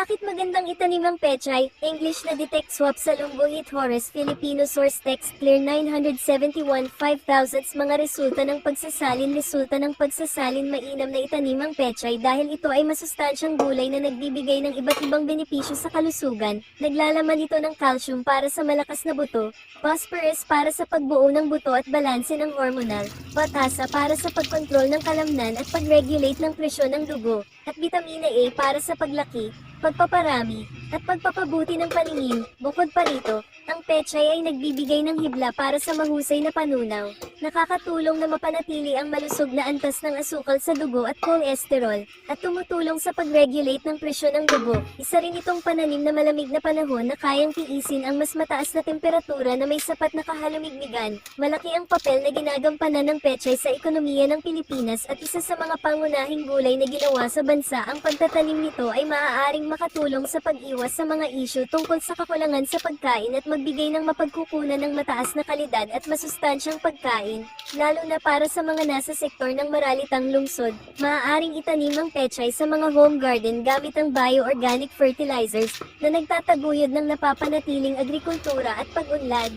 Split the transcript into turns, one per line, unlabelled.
Bakit magandang itanim ang pechay? English na detect swap sa Lungguhit Horace Filipino source text clear 971 5000 mga resulta ng pagsasalin resulta ng pagsasalin mainam na itanim ang pechay dahil ito ay masustansyang gulay na nagbibigay ng iba't ibang benepisyo sa kalusugan. Naglalaman ito ng calcium para sa malakas na buto, phosphorus para sa pagbuo ng buto at balanse ng hormonal, potasa para sa pagkontrol ng kalamnan at pag-regulate ng presyon ng dugo, at vitamina A para sa paglaki, pagpaparami, at pagpapabuti ng paningin. Bukod pa rito, ang pechay ay nagbibigay ng hibla para sa mahusay na panunaw. Nakakatulong na mapanatili ang malusog na antas ng asukal sa dugo at cholesterol, at tumutulong sa pag-regulate ng presyon ng dugo. Isa rin itong pananim na malamig na panahon na kayang tiisin ang mas mataas na temperatura na may sapat na kahalumigmigan. Malaki ang papel na ginagampanan ng pechay sa ekonomiya ng Pilipinas at isa sa mga pangunahing gulay na ginawa sa bansa ang pagtatanim nito ay maaaring makatulong sa pag-iwas sa mga isyu tungkol sa kakulangan sa pagkain at magbigay ng mapagkukunan ng mataas na kalidad at masustansyang pagkain, lalo na para sa mga nasa sektor ng maralitang lungsod. Maaaring itanim ang pechay sa mga home garden gamit ang bio-organic fertilizers na nagtataguyod ng napapanatiling agrikultura at pag-unlad.